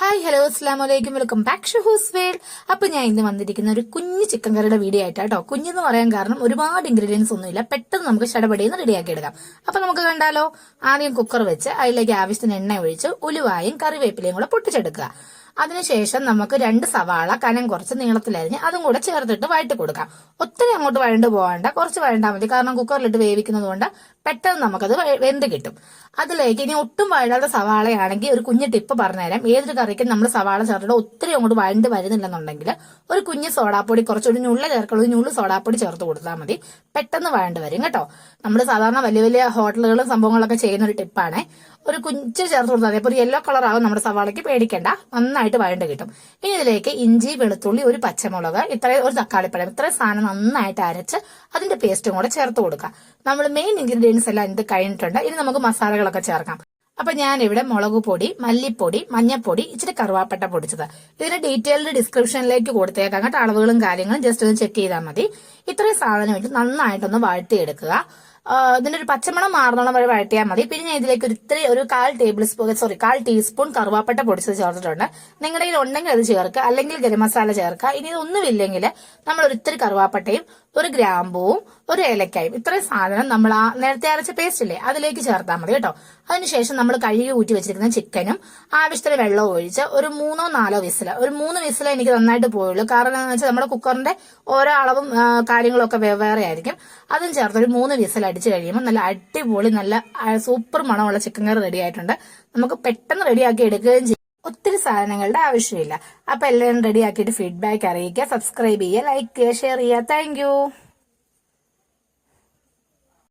Hi hello അസ്ലാം വലൈക്കും welcome back ഷുഹൂസ് world അപ്പൊ ഞാൻ ഇന്ന് വന്നിരിക്കുന്ന ഒരു കുഞ്ഞു ചിക്കൻ കറിയുടെ വീഡിയോ ആയിട്ടാട്ടോ. കുഞ്ഞെന്ന് പറയാൻ കാരണം ഒരുപാട് ഇൻഗ്രീഡിയൻസ് ഒന്നുമില്ല. പെട്ടെന്ന് നമുക്ക് ഷടപടിയെന്ന് റെഡിയാക്കി എടുക്കാം. അപ്പൊ നമുക്ക് കണ്ടാലോ? ആദ്യം കുക്കർ വെച്ച് അതിലേക്ക് ആവശ്യത്തിന് എണ്ണ ഒഴിച്ച് ഉലുവായും കറിവേപ്പിലയും കൂടെ പൊട്ടിച്ചെടുക്കുക. അതിനുശേഷം നമുക്ക് രണ്ട് സവാള കനം കുറച്ച് നീളത്തിലരിഞ്ഞ് അതും കൂടെ ചേർത്തിട്ട് വഴറ്റി കൊടുക്കാം. ഒത്തിരി അങ്ങോട്ട് വഴണ്ട് പോകണ്ട കുറച്ച് വഴണ്ടാൽ മതി. കാരണം കുക്കറിലിട്ട് വേവിക്കുന്നത് കൊണ്ട് പെട്ടെന്ന് നമുക്കത് വെന്ത് കിട്ടും. അതിലേക്ക് ഇനി ഒട്ടും വഴാത്ത സവാളയാണെങ്കിൽ ഒരു കുഞ്ഞ് ടിപ്പ് പറഞ്ഞുതരാം. ഏതൊരു കറിക്കും നമ്മൾ സവാള ചേർത്തിട്ട് ഒത്തിരി അങ്ങോട്ട് വഴണ്ട് വരുന്നില്ലെന്നുണ്ടെങ്കിൽ ഒരു കുഞ്ഞ് സോഡാപ്പൊടി കുറച്ചൊരു ഞുള്ള ചേർക്കുള്ള ഒരു ഞുള്ളു സോഡാപ്പൊടി ചേർത്ത് കൊടുത്താൽ മതി. പെട്ടെന്ന് വഴണ്ട് വരും കേട്ടോ. നമ്മൾ സാധാരണ വലിയ വലിയ ഹോട്ടലുകളും സംഭവങ്ങളൊക്കെ ചെയ്യുന്ന ഒരു ടിപ്പാണ്. ഒരു കുഞ്ച് ചേർത്ത് കൊടുത്താൽ മതി അപ്പോൾ ഒരു യെല്ലോ കളർ ആവും നമ്മുടെ സവാളയ്ക്ക് പേടിക്കേണ്ട. നന്നായിട്ട് വഴണ്ട് കിട്ടും. ഇനി ഇതിലേക്ക് ഇഞ്ചി വെളുത്തുള്ളി ഒരു പച്ചമുളക് ഇത്രയും ഒരു തക്കാളിപ്പഴം ഇത്രയും സാധനം നന്നായിട്ട് അരച്ച് അതിന്റെ പേസ്റ്റും കൂടെ ചേർത്ത് കൊടുക്കുക. നമ്മൾ മെയിൻ ഇൻഗ്രീഡിയൻസ് എല്ലാം ഇത് കഴിഞ്ഞിട്ടുണ്ട്. ഇനി നമുക്ക് മസാലകളൊക്കെ ചേർക്കാം. അപ്പൊ ഞാൻ ഇവിടെ മുളക് പൊടി മല്ലിപ്പൊടി മഞ്ഞപ്പൊടി ഇച്ചിരി കറുവാപ്പട്ട പൊടിച്ചത്. ഇതിന്റെ ഡീറ്റെയിൽഡ് ഡിസ്ക്രിപ്ഷനിലേക്ക് കൊടുത്തേക്കാം കേട്ടോ. അളവുകളും കാര്യങ്ങളും ജസ്റ്റ് ഒന്ന് ചെക്ക് ചെയ്താൽ മതി. ഇത്രയും സാധനം ഇട്ട് നന്നായിട്ടൊന്ന് വഴട്ടിയെടുക്കുക ഇതിന്റെ ഒരു പച്ചമണം മാറുന്നോളം വരെ വഴറ്റിയാൽ മതി. പിന്നെ ഞാൻ ഇതിലേക്ക് ഒരു ഇത്തിരി ഒരു കാൽ ടേബിൾ സ്പൂൺ സോറി കാൽ ടീസ്പൂൺ കറുവാപ്പട്ട പൊടിച്ചത് ചേർത്തിട്ടുണ്ട്. നിങ്ങളുടെ കയ്യിൽ ഉണ്ടെങ്കിൽ അത് ചേർക്കുക. അല്ലെങ്കിൽ ഗരം മസാല ചേർക്കുക. ഇനി ഇതൊന്നുമില്ലെങ്കിൽ നമ്മൾ ഒരു ഇത്തിരി കറുവാപ്പട്ടയും ഒരു ഗ്രാമ്പൂവും ഒരു ഏലക്കായും. ഇത്രയും സാധനം നമ്മൾ ആ നേരത്തെ അരച്ച പേസ്റ്റ് ഇല്ലേ അതിലേക്ക് ചേർത്താൽ മതി കേട്ടോ. അതിനുശേഷം നമ്മൾ കഴുകി ഊറ്റി വെച്ചിരിക്കുന്ന ചിക്കനും ആവശ്യത്തിന് വെള്ളവും ഒഴിച്ച് ഒരു മൂന്നോ നാലോ വിസിൽ ഒരു മൂന്ന് വിസിൽ എനിക്ക് നന്നായിട്ട് പോയുള്ളൂ. കാരണം എന്താണെന്ന് വെച്ചാൽ നമ്മുടെ കുക്കറിന്റെ ഓരോ അളവും കാര്യങ്ങളൊക്കെ വെവ്വേറെ ആയിരിക്കും. അതും ചേർത്ത് ഒരു മൂന്ന് വിസിൽ അടിച്ച് കഴിയുമ്പോൾ നല്ല അടിപൊളി നല്ല സൂപ്പർ മണമുള്ള ചിക്കൻ കറി റെഡി ആയിട്ടുണ്ട്. നമുക്ക് പെട്ടെന്ന് റെഡിയാക്കി എടുക്കുകയും ചെയ്യും. ഒത്തിരി സാധനങ്ങളുടെ ആവശ്യമില്ല. അപ്പൊ എല്ലാവരും റെഡിയാക്കിയിട്ട് ഫീഡ്ബാക്ക് അറിയിക്കുക സബ്സ്ക്രൈബ് ചെയ്യുക ലൈക്ക് ചെയ്യുക ഷെയർ ചെയ്യുക. താങ്ക്